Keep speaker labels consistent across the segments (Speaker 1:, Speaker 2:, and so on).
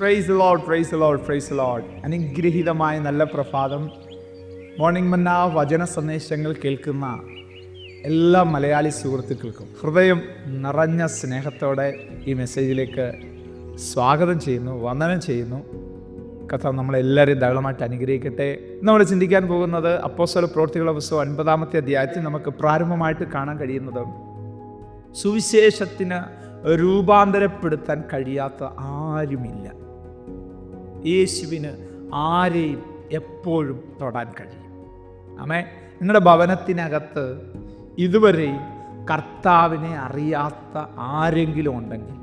Speaker 1: Praise lord praise lord praise lord അനുഗ്രഹീതമായ നല്ല പ്രഭാതം. മോർണിംഗ് മന്ന വചന സന്ദേശങ്ങൾ കേൾക്കുന്ന എല്ലാ മലയാളി സുഹൃത്തുക്കൾക്കും ഹൃദയം നിറഞ്ഞ സ്നേഹത്തോടെ ഈ മെസ്സേജിലേക്ക് സ്വാഗതം ചെയ്യുന്നു വന്ദനം ചെയ്യുന്നു. കഥ നമ്മളെല്ലാവരെയും ധാരാളമായിട്ട് അനുഗ്രഹിക്കട്ടെ. നമ്മൾ ചിന്തിക്കാൻ പോകുന്നത് അപ്പോസ്വല പ്രവൃത്തികളുടെ പുസ്തകം ഒൻപതാമത്തെ അധ്യായത്തിൽ നമുക്ക് പ്രാരംഭമായിട്ട് കാണാൻ കഴിയുന്നത് സുവിശേഷത്തിന് രൂപാന്തരപ്പെടുത്താൻ കഴിയാത്ത ആരുമില്ല. യേശുവിന് ആരെയും എപ്പോഴും തൊടാൻ കഴിയും. ആമേ നിങ്ങളുടെ ഭവനത്തിനകത്ത് ഇതുവരെയും കർത്താവിനെ അറിയാത്ത ആരെങ്കിലും ഉണ്ടെങ്കിൽ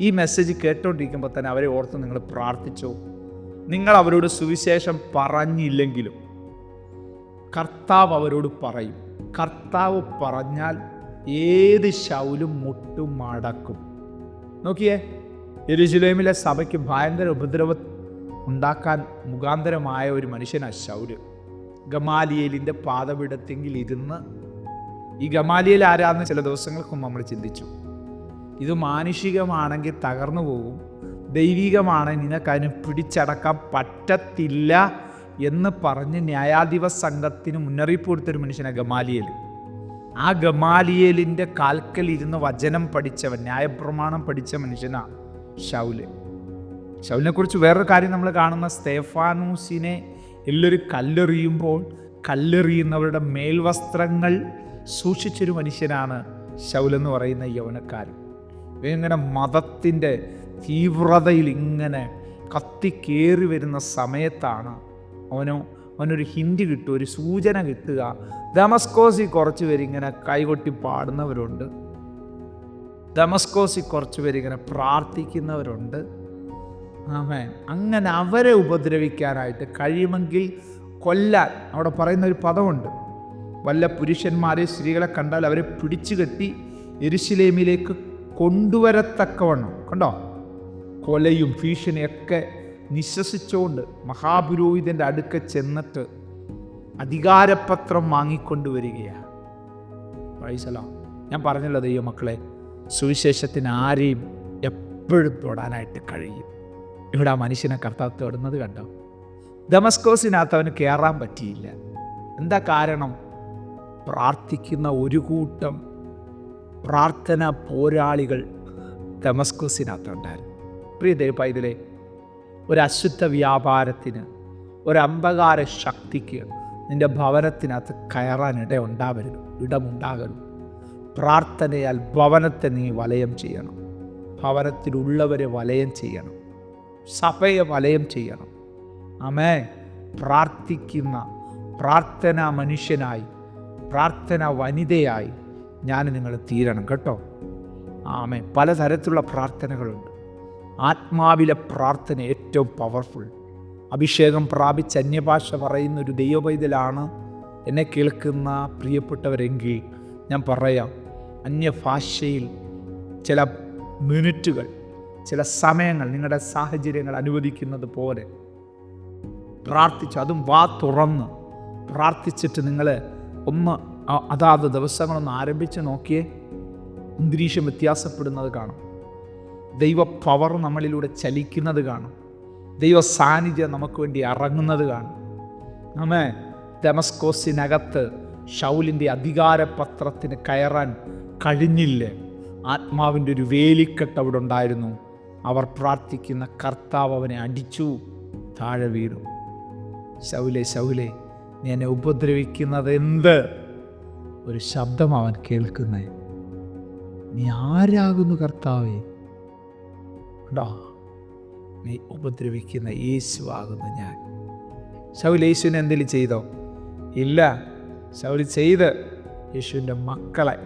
Speaker 1: ഈ മെസ്സേജ് കേട്ടോണ്ടിരിക്കുമ്പോൾ തന്നെ അവരെ ഓർത്ത് നിങ്ങൾ പ്രാർത്ഥിച്ചോ. നിങ്ങൾ അവരോട് സുവിശേഷം പറഞ്ഞില്ലെങ്കിലും കർത്താവ് അവരോട് പറയും. കർത്താവ് പറഞ്ഞാൽ ഏത് ശൗലും മുട്ടും മടക്കും. നോക്കിയേ എരുജുലേമിലെ സഭയ്ക്ക് ഭയങ്കര ഉപദ്രവം ഉണ്ടാക്കാൻ മുഖാന്തരമായ ഒരു മനുഷ്യനാണ് ശൗര് ഗമാലിയേലിന്റെ പാതപിടത്തെങ്കിൽ ഇരുന്ന് ഈ ഗമാലിയേൽ ആരാന്ന് ചില ദിവസങ്ങൾക്ക് നമ്മൾ ചിന്തിച്ചു. ഇത് മാനുഷികമാണെങ്കിൽ തകർന്നു പോകും. ദൈവികമാണെങ്കിൽ നിനക്കതിന് പിടിച്ചടക്കാൻ പറ്റത്തില്ല എന്ന് പറഞ്ഞ് ന്യായാധിപ സംഘത്തിന് മുന്നറിയിപ്പ് കൊടുത്തൊരു മനുഷ്യനാണ് ഗമാലിയേൽ. ആ ഗമാലിയേലിന്റെ കാൽക്കൽ ഇരുന്ന് വചനം പഠിച്ചവൻ ന്യായപ്രമാണം പഠിച്ച മനുഷ്യനാണ് ഷൗൽ ഷൗലിനെ കുറിച്ച് വേറൊരു കാര്യം നമ്മൾ കാണുന്ന സ്തേഫാനൂസിനെ എല്ലൊരു കല്ലെറിയുമ്പോൾ കല്ലെറിയുന്നവരുടെ മേൽവസ്ത്രങ്ങൾ സൂക്ഷിച്ചൊരു മനുഷ്യനാണ് ശൗലെന്ന് പറയുന്ന യൗവനക്കാരൻ. ഇങ്ങനെ മതത്തിന്റെ തീവ്രതയിൽ ഇങ്ങനെ കത്തിക്കേറി വരുന്ന സമയത്താണ് അവനോ അവനൊരു ഹിൻഡ് കിട്ടുക ഒരു സൂചന കിട്ടുക. ദമസ്കോസി കുറച്ച് പേരിങ്ങനെ കൈകൊട്ടി പാടുന്നവരുണ്ട്. ദമസ്കോസി കുറച്ച് പേരിങ്ങനെ പ്രാർത്ഥിക്കുന്നവരുണ്ട്. ആമേ അങ്ങനെ അവരെ ഉപദ്രവിക്കാനായിട്ട് കഴിയുമെങ്കിൽ കൊല്ലാൻ അവിടെ പറയുന്ന ഒരു പദമുണ്ട്. വല്ല പുരുഷന്മാരെ സ്ത്രീകളെ കണ്ടാൽ അവരെ പിടിച്ചു കെട്ടി എരുശിലേമിലേക്ക് കൊണ്ടുവരത്തക്കവണ്ണം. കണ്ടോ? കൊലയും ഭീഷണിയൊക്കെ നിശ്വസിച്ചുകൊണ്ട് മഹാപുരോഹിതന്റെ അടുക്ക ചെന്നിട്ട് അധികാരപത്രം വാങ്ങിക്കൊണ്ടുവരികയാണ് വഴിസലോ ഞാൻ പറഞ്ഞല്ലോ ദൈവമക്കളെ സുവിശേഷത്തിന് ആരെയും എപ്പോഴും തൊടാനായിട്ട് കഴിയും. ഇവിടെ ആ മനുഷ്യനെ കർത്താവ് തൊടുന്നത് കണ്ടോ? ദമസ്കോസിനകത്ത് അവന് കയറാൻ പറ്റിയില്ല. എന്താ കാരണം? പ്രാർത്ഥിക്കുന്ന ഒരു കൂട്ടം പ്രാർത്ഥന പോരാളികൾ ദമസ്കോസിനകത്തുണ്ടായിരുന്നു പ്രിയ ദൈവപൈതലെ ഒരു അശുദ്ധ വ്യാപാരത്തിന് ഒരു അമ്പകാര ശക്തിക്ക് നിന്റെ ഭവനത്തിനകത്ത് കയറാൻ ഇട ഉണ്ടാവരുത് ഇടമുണ്ടാകരുത്. പ്രാർത്ഥനയാൽ ഭവനത്തെ നീ വലയം ചെയ്യണം. ഭവനത്തിലുള്ളവരെ വലയം ചെയ്യണം. സഭയെ വലയം ചെയ്യണം. അമേ പ്രാർത്ഥിക്കുന്ന പ്രാർത്ഥന മനുഷ്യനായി പ്രാർത്ഥന വനിതയായി ഞാൻ നിങ്ങൾ തീരണം കേട്ടോ. ആമേ പലതരത്തിലുള്ള പ്രാർത്ഥനകളുണ്ട്. ആത്മാവിലെ പ്രാർത്ഥന ഏറ്റവും പവർഫുൾ അഭിഷേകം പ്രാപിച്ച് അന്യഭാഷ പറയുന്ന ഒരു ദൈവപൈതലാണ് എന്നെ കേൾക്കുന്ന പ്രിയപ്പെട്ടവരെങ്കിൽ ഞാൻ പറയാം അന്യഭാഷയിൽ ചില മിനിറ്റുകൾ ചില സമയങ്ങൾ നിങ്ങളുടെ സാഹചര്യങ്ങൾ അനുവദിക്കുന്നത് പോലെ. പ്രാർത്ഥിച്ചു അതും വാ തുറന്ന്. പ്രാർത്ഥിച്ചിട്ട് നിങ്ങൾ ഒന്ന് അതാത് ദിവസങ്ങളൊന്ന് ആരംഭിച്ച് നോക്കിയേ. അന്തരീക്ഷം വ്യത്യാസപ്പെടുന്നത് കാണും. ദൈവ പവർ നമ്മളിലൂടെ ചലിക്കുന്നത് കാണും. ദൈവ സാന്നിധ്യം നമുക്ക് വേണ്ടി ഇറങ്ങുന്നത് കാണും. നമ്മെ ഡെമസ്കോസിനകത്ത് ഷൗലിന്റെ അധികാരപത്രത്തിന് കയറാൻ കഴിഞ്ഞില്ലേ? ആത്മാവിന്റെ ഒരു വേലിക്കെട്ട് അവിടെ ഉണ്ടായിരുന്നു. അവർ പ്രാർത്ഥിക്കുന്ന കർത്താവ് അവനെ അടിച്ചു താഴെ വീണു. ശൗലെ ശൗലെ നീ എന്നെ ഉപദ്രവിക്കുന്നത് എന്ത്? ഒരു ശബ്ദം അവൻ കേൾക്കുന്നേ. നീ ആരാകുന്നു കർത്താവേ? ഉണ്ടോ നീ ഉപദ്രവിക്കുന്ന യേശുവാകുന്നു ഞാൻ. ശൗൽ യേശുവിനെ എന്തെങ്കിലും ചെയ്തോ? ഇല്ല. ശൗൽ ചെയ്ത് യേശുവിന്റെ മക്കളെ.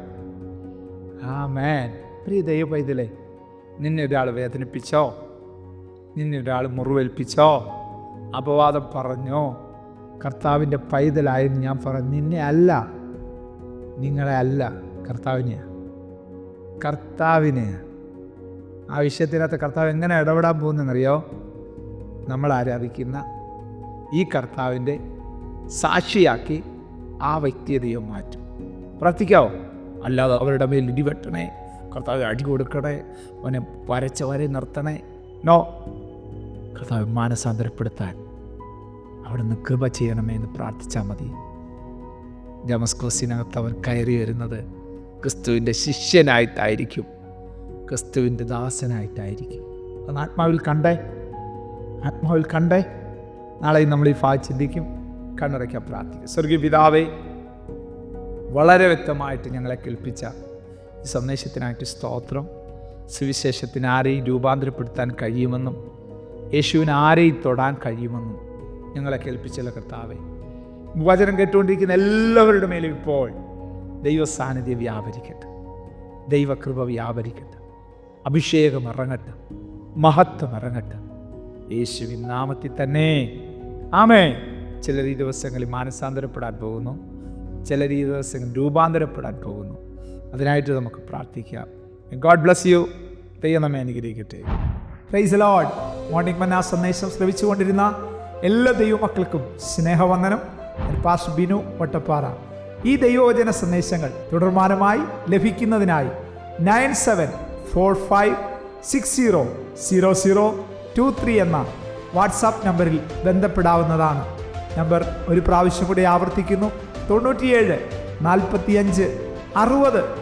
Speaker 1: ആ മേൻ പ്രിയ ദൈവ പൈതലേ നിന്നെ ഒരാൾ വേദനിപ്പിച്ചോ? നിന്നെ ഒരാൾ മുറിവേൽപ്പിച്ചോ? അപവാദം പറഞ്ഞോ? കർത്താവിന്റെ പൈതലായെന്ന് ഞാൻ പറഞ്ഞു നിന്നെ അല്ല. നിങ്ങളെ അല്ല കർത്താവിനെ. കർത്താവിന്. ആ വിഷയത്തിനകത്ത് കർത്താവ് എങ്ങനെ ഇടപെടാൻ പോകുന്നതെന്നറിയോ നമ്മൾ ആരാധിക്കുന്ന ഈ കർത്താവിന്റെ സാക്ഷിയാക്കി ആ വ്യക്തിയെ ദൈവം മാറ്റും. പ്രാർത്ഥിക്കാവോ? അല്ലാതെ അവരുടെ മേൽ ഇടിവെട്ടണേ. കർത്താവ് അടി കൊടുക്കണേ. അവനെ വരച്ച വരെ നിർത്തണേ. നോ കർത്താവ് മാനസാന്തരപ്പെടുത്താൻ അവിടുന്ന് കൃപ ചെയ്യണമേ എന്ന് പ്രാർത്ഥിച്ചാൽ മതി. ജമസ്കോസിനകത്ത് അവൻ കയറി വരുന്നത് ക്രിസ്തുവിന്റെ ശിഷ്യനായിട്ടായിരിക്കും. ക്രിസ്തുവിന്റെ ദാസനായിട്ടായിരിക്കും. അത് ആത്മാവിൽ കണ്ടേ. ആത്മാവിൽ കണ്ടേ. നാളെ നമ്മൾ ഈ ഭാഗം ചിന്തിക്കും. കണ്ണുറയ്ക്കാൻ പ്രാർത്ഥിക്കും. സ്വർഗീയ പിതാവേ വളരെ വ്യക്തമായിട്ട് ഞങ്ങളെ കേൾപ്പിച്ച സന്ദേശത്തിനായിട്ട് സ്തോത്രം. സുവിശേഷത്തിന് ആരെയും രൂപാന്തരപ്പെടുത്താൻ കഴിയുമെന്നും യേശുവിന് ആരെയും തൊടാൻ കഴിയുമെന്നും ഞങ്ങളെ കേൾപ്പിച്ചല്ല കർത്താവെ. വചനം കേട്ടുകൊണ്ടിരിക്കുന്ന എല്ലാവരുടെ മേലും ഇപ്പോൾ ദൈവ സാന്നിധ്യം വ്യാപരിക്കട്ടെ. ദൈവകൃപ വ്യാപരിക്കട്ടെ. അഭിഷേകം ഇറങ്ങട്ടെ. മഹത്വം ഇറങ്ങട്ടെ. യേശുവിൻ നാമത്തിൽ തന്നെ. ആമേ ചിലർ ഈ ദിവസങ്ങളിൽ മാനസാന്തരപ്പെടാൻ പോകുന്നു. ചിലർ ഈ ദിവസങ്ങൾ രൂപാന്തരപ്പെടാൻ പോകുന്നു. അതിനായിട്ട് നമുക്ക് പ്രാർത്ഥിക്കാം. ഗോഡ് ബ്ലസ് യു ദൈവം നമ്മെ അനുഗ്രഹിക്കട്ടെ. പ്രൈസ് ലോഡ് മോർണിംഗ് മന്ന സന്ദേശം ശ്രവിച്ചുകൊണ്ടിരുന്ന എല്ലാ ദൈവമക്കൾക്കും സ്നേഹവന്ദനം. പാസ് ബിനു വട്ടപ്പാറ ഈ ദൈവവചന സന്ദേശങ്ങൾ തുടർമാനമായി ലഭിക്കുന്നതിനായി nine seven four five six zero zero zero two three എന്ന വാട്സാപ്പ് നമ്പറിൽ ബന്ധപ്പെടാവുന്നതാണ്. നമ്പർ ഒരു പ്രാവശ്യം കൂടി ആവർത്തിക്കുന്നു. തൊണ്ണൂറ്റിയേഴ് നാൽപ്പത്തിയഞ്ച് അറുപത്